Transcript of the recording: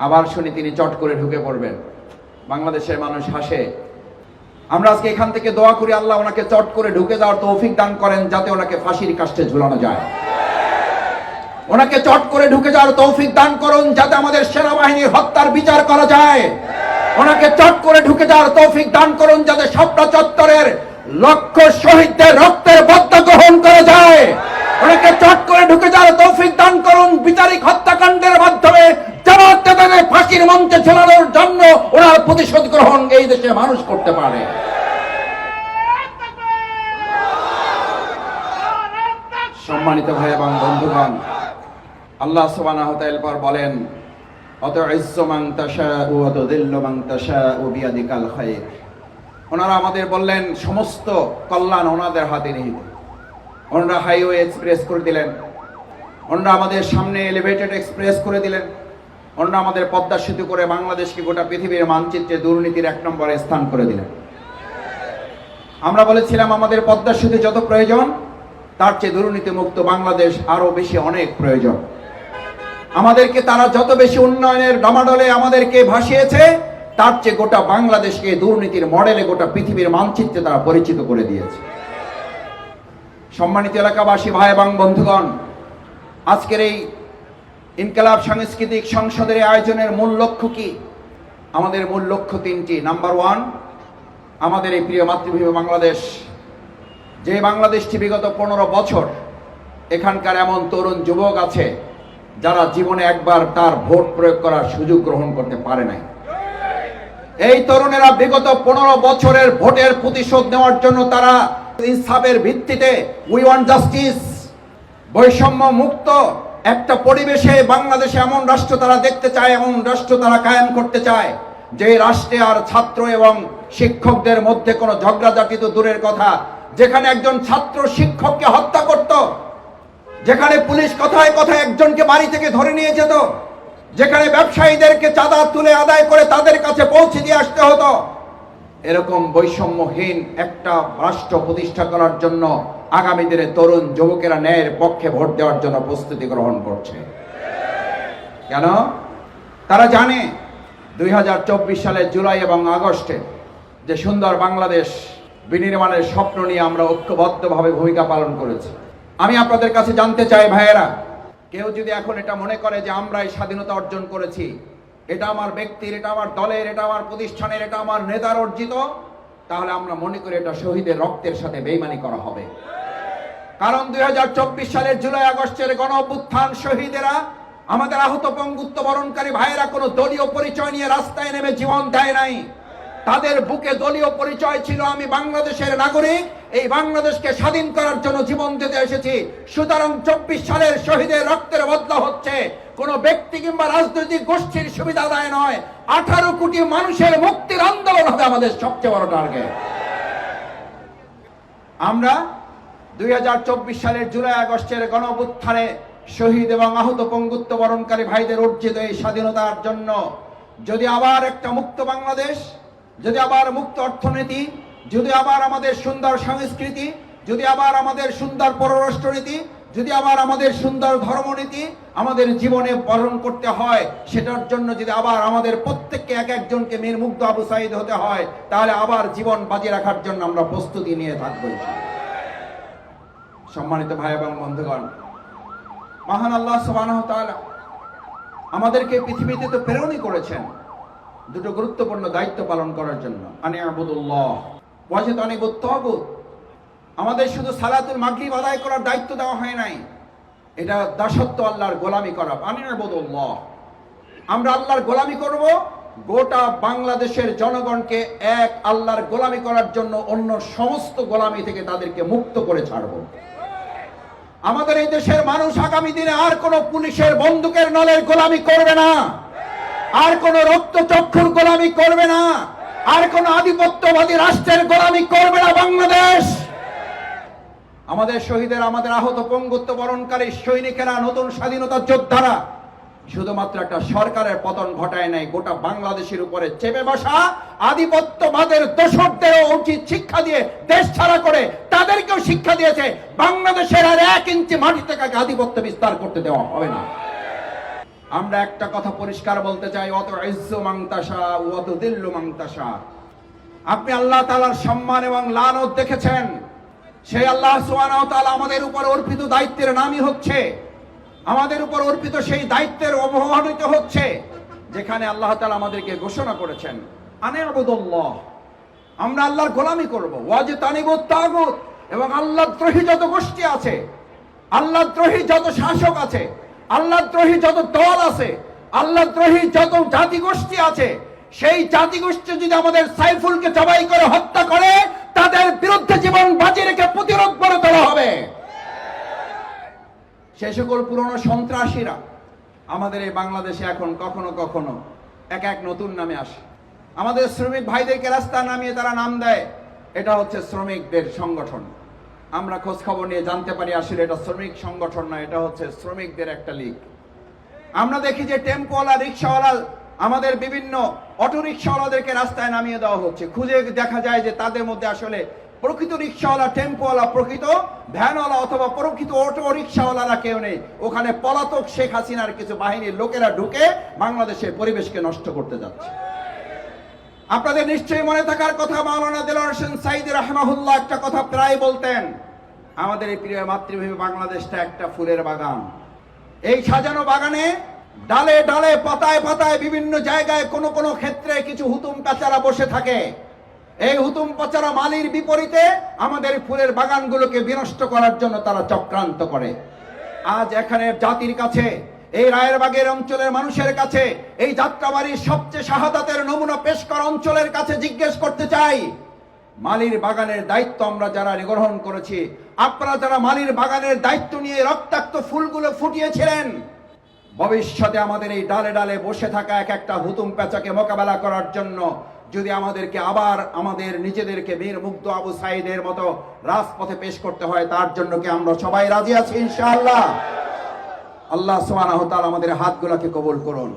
আবার শুনি তিনি চট করে ঢুকে পড়বেন। বাংলাদেশের মানুষ হাসে। আমরা আজকে এখান থেকে দোয়া করি, আল্লাহ ওনাকে চট করে ঢুকে যাওয়ার তৌফিক দান করেন, যাতে ওনাকে ফাঁসির কাষ্টে ঝুলানো যায়। ওনাকে চট করে ঢুকে যাওয়ার তৌফিক দান করুন, যাতে আমাদের সেনাবাহিনীর হত্যার বিচার করা যায়। ওনাকে চট করে ঢুকে যাওয়ার তৌফিক দান করুন, যাতে সবটা চত্বরের লক্ষ শহীদদের রক্তের বদ্ধ গ্রহণ করা যায়। ওনাকে চট করে ঢুকে যাওয়ার তৌফিক দান করুন। প্রতিশোধ গ্রহণ এই দেশে মানুষ করতে পারে। সম্মানিত ভাই এবং বন্ধুগণ, আল্লাহ সুবহানাহু ওয়া পর বলেন অত ইজ্জু মান তাশাউ ওয়া তুযিল্লু মান তাশাউ বিয়াদিকাল খায়র ওনারা আমাদের বললেন, সমস্ত কল্যাণ ওনাদের হাতে নিহিত। ওনারা হাইওয়ে এক্সপ্রেস করে দিলেন। ওনারা আমাদের সামনে এলিভেটেড এক্সপ্রেস করে দিলেন। ওনারা আমাদের পদ্মা সেতু করে বাংলাদেশকে গোটা পৃথিবীর মানচিত্রে দুর্নীতির এক নম্বরে স্থান করে দিলেন আমরা বলেছিলাম আমাদের পদ্মা সেতু যত প্রয়োজন, তার চেয়ে দুর্নীতি মুক্ত বাংলাদেশ আরও বেশি অনেক প্রয়োজন। আমাদেরকে তারা যত বেশি উন্নয়নের ডামাডলে আমাদেরকে ভাসিয়েছে, তার চেয়ে গোটা বাংলাদেশকে দুর্নীতির মডেলে গোটা পৃথিবীর মানচিত্রে তারা পরিচিত করে দিয়েছে। সম্মানিত এলাকাবাসী, ভাই এবং বন্ধুগণ, আজকের এই ইনকালাব সাংস্কৃতিক সংসদের আয়োজনের মূল লক্ষ্য কি? আমাদের মূল লক্ষ্য তিনটি। নাম্বার ওয়ান আমাদের এই প্রিয় মাতৃভূমি বাংলাদেশ। যে বাংলাদেশটি বিগত পনেরো বছর এখানকার এমন তরুণ যুবক আছে, যারা জীবনে একবার তার ভোট প্রয়োগ করার সুযোগ গ্রহণ করতে পারে নাই। এই তরুণেরা বিগত পনেরো বছরের ভোটের প্রতিশোধ নেওয়ার জন্য তারা ইনসাফের ভিত্তিতে উই ওয়ান্ট জাস্টিস বৈষম্য মুক্ত একটা পরিবেশে বাংলাদেশে এমন রাষ্ট্র তারা দেখতে চায়, এমন রাষ্ট্র তারা কায়েম করতে চায় যে রাষ্ট্রে আর ছাত্র এবং শিক্ষকদের মধ্যে কোনো ঝগড়াঝাটি তো দূরের কথা। যেখানে একজন ছাত্র শিক্ষককে হত্যা করত, যেখানে পুলিশ কথায় কথায় একজনকে বাড়ি থেকে ধরে নিয়ে যেত, যেখানে ব্যবসায়ীদেরকে চাঁদা তুলে আদায় করে তাদের কাছে পৌঁছে এরকম বৈষম্যহীন একটা রাষ্ট্র প্রতিষ্ঠা করার জন্য আগামী দিনে তরুণ যুবকেরা ন্যায়ের পক্ষে ভোট দেওয়ার জন্য প্রস্তুতি গ্রহণ করছে। কেন? তারা জানে দুই হাজার চব্বিশ সালের জুলাই এবং আগস্টে যে সুন্দর বাংলাদেশ বিনির্মাণের স্বপ্ন নিয়ে আমরা ঐক্যবদ্ধভাবে ভূমিকা পালন করেছি। আমি আপনাদের কাছে জানতে চাই, ভাইয়েরা, কেউ যদি এখন এটা মনে করে যে আমরা এই স্বাধীনতা অর্জন করেছি এটা আমার ব্যক্তির, এটা আমার দলের, এটা আমার প্রতিষ্ঠানের, এটা আমার নেতার অর্জিত, তাহলে আমরা মনে করি এটা শহীদের রক্তের সাথে বেইমানি করা হবে। কারণ দুই সালের জুলাই আগস্টের গণ অভ্যুত্থান শহীদেরা, আমাদের আহত পঙ্গুত্ব বরণকারী ভাইয়েরা কোনো দলীয় পরিচয় নিয়ে রাস্তায় নেমে জীবন দেয় নাই। তাদের বুকে দলীয় পরিচয় ছিল, আমি বাংলাদেশের নাগরিক, এই বাংলাদেশকে স্বাধীন করার জন্য জীবন দিতে এসেছি। সুতরাং চব্বিশ সালের শহীদের রক্তের বদলা হচ্ছে কোন ব্যক্তি কিংবা রাজনৈতিক গোষ্ঠীর সুবিধা আদায় নয়। আঠারো কোটি মানুষের মুক্তির আন্দোলন হবে আমাদের সবচেয়ে বড় টার্গেট আমরা দুই সালের জুলাই আগস্টের গণ শহীদ এবং আহত পঙ্গুত্ব বরণকারী ভাইদের অর্জিত এই স্বাধীনতার জন্য যদি আবার একটা মুক্ত বাংলাদেশ, যদি আবার মুক্ত অর্থনীতি, যদি আবার আমাদের সুন্দর সংস্কৃতি, যদি আবার আমাদের সুন্দর পররাষ্ট্রনীতি যদি আবার আমাদের সুন্দর ধর্মনীতি আমাদের জীবনে পালন করতে হয়, সেটার জন্য যদি আবার আমাদের প্রত্যেককে এক একজনকে মীর মুগ্ধ আবু সাইদ হতে হয়, তাহলে আবার জীবন বাজি রাখার জন্য আমরা প্রস্তুতি নিয়ে থাকব সম্মানিত ভাই এবং বন্ধুগণ, মহান আল্লাহ তাআলা আমাদেরকে পৃথিবীতে তো প্রেরণই করেছেন দুটো গুরুত্বপূর্ণ দায়িত্ব পালন করার জন্য। আনি আবুদুল্লাহ ওয়াজিদ আনিবুত তাগুত আমাদের শুধু সালাতুল মাগরিব আদায় করার দায়িত্ব দেওয়া হয় নাই। এটা দাসত্ব আল্লাহর গোলামি করা। আনি আবুদুল্লাহ আমরা আল্লাহর গোলামি করব, গোটা বাংলাদেশের জনগণকে এক আল্লাহর গোলামি করার জন্য অন্য সমস্ত গোলামি থেকে তাদেরকে মুক্ত করে ছাড়বো। আমাদের এই দেশের মানুষ আগামী দিনে আর কোন পুলিশের বন্দুকের নলের গোলামি করবে না। আর কোন রক্তচক্ষুর গোলামি করবে না। আর কোন আধিপত্যবাদী রাষ্ট্রের গোলামি করবে না বাংলাদেশ। আমাদের শহীদের, আমাদের আহত পঙ্গুত্ব বরণকারী সৈনিকেরা, নতুন স্বাধীনতা যোদ্ধারা, শুধুমাত্র একটা সরকারের পতন ঘটায় নাই, গোটা বাংলাদেশের উপরে চেপে বসা আধিপত্যবাদের দোষকদেরও উচিত শিক্ষা দিয়ে দেশ ছাড়া করে তাদেরকেও শিক্ষা দিয়েছে, বাংলাদেশের আর এক ইঞ্চি মাটি থেকে আধিপত্য বিস্তার করতে দেওয়া হবে না। আমরা একটা কথা পরিষ্কার বলতে চাই, অত ইজ্জু মাংতাসা, অত দিল্লু মাংতাসা। আপনি আল্লাহ তালার সম্মান এবং লানত দেখেছেন। সেই আল্লাহ সুবহানাহু আমাদের উপর অর্পিত দায়িত্বের নামই হচ্ছে, আমাদের উপর অর্পিত সেই দায়িত্বের অবমানিত হচ্ছে, যেখানে আল্লাহ তাআলা আমাদেরকে ঘোষণা করেছেন, আনে আবুদুল্লাহ আমরা আল্লাহর গোলামি করব, ওয়াজ তানিবুত তাগুত এবং আল্লাহ দ্রোহী যত গোষ্ঠী আছে আল্লাহ দ্রোহী যত শাসক আছে আল্লাহ দ্রোহী যত দল আছে আল্লাহ দ্রোহী যত জাতি গোষ্ঠী আছে সেই জাতি গোষ্ঠী যদি আমাদের সাইফুলকে জবাই করে হত্যা করে, তাদের বিরুদ্ধে জীবন বাজি রেখে প্রতিরোধ করে তোলা হবে। সে সকল পুরনো সন্ত্রাসীরা আমাদের এই বাংলাদেশে এখন কখনো কখনো এক এক নতুন নামে আসে। আমাদের শ্রমিক ভাইদেরকে রাস্তা নামিয়ে তারা নাম দেয়। এটা হচ্ছে শ্রমিকদের সংগঠন। আমরা খোঁজ খবর নিয়ে জানতে পারি আসলে এটা শ্রমিক সংগঠন না, এটা হচ্ছে শ্রমিকদের একটা লীগ। আমরা দেখি যে টেম্পোওয়ালা, রিক্সাওয়ালা আমাদের বিভিন্ন অটো রিক্সাওয়ালাদেরকে রাস্তায় নামিয়ে দেওয়া হচ্ছে। খুঁজে দেখা যায় যে তাদের মধ্যে আসলে প্রকৃত রিক্সাওয়ালা টেম্পোওয়ালা, প্রকৃত ভ্যানওয়ালা অথবা প্রকৃত অটো রিক্সাওয়ালারা কেউ নেই। ওখানে পলাতক শেখ হাসিনার কিছু বাহিনীর লোকেরা ঢুকে বাংলাদেশের পরিবেশকে নষ্ট করতে যাচ্ছে। আপনাদের নিশ্চয়ই মনে থাকার কথা মাওলানা দেলোয়ার হোসেন সাইদ রহমাহুল্লাহ একটা কথা প্রায় বলতেন, আমাদের এই প্রিয় মাতৃভূমি বাংলাদেশটা একটা ফুলের বাগান। এই সাজানো বাগানে ডালে ডালে, পাতায় পাতায় বিভিন্ন জায়গায় কোন কোন ক্ষেত্রে কিছু হুতুম কাচারা বসে থাকে। এই হুতুম পাচারা মালির বিপরীতে আমাদের ফুলের বাগানগুলোকে বিনষ্ট করার জন্য তারা চক্রান্ত করে। আজ এখানে জাতির কাছে, এই রায়েরবাগের অঞ্চলের মানুষের কাছে, এই যাত্রাবাড়ির সবচেয়ে শাহাদাতের নমুনা পেশ করা অঞ্চলের কাছে জিজ্ঞেস করতে চাই, মালির বাগানের দায়িত্ব আমরা যারা গ্রহণ করেছি, আপনারা যারা মালির বাগানের দায়িত্ব নিয়ে রক্তাক্ত ফুলগুলো ফুটিয়েছিলেন ভবিষ্যতে আমাদের এই ডালে ডালে বসে থাকা এক একটা হুতুম পেঁচাকে মোকাবেলা করার জন্য যদি আমাদেরকে আবার আমাদের নিজেদেরকে বীর মুগ্ধ আবু সাইদের মতো রাজপথে পেশ করতে হয়, তার জন্য কি আমরা সবাই রাজি আছি ইনশাআল্লাহ? আল্লাহ সোমানাহতাল আমাদের হাতগুলোকে কবুল করুন।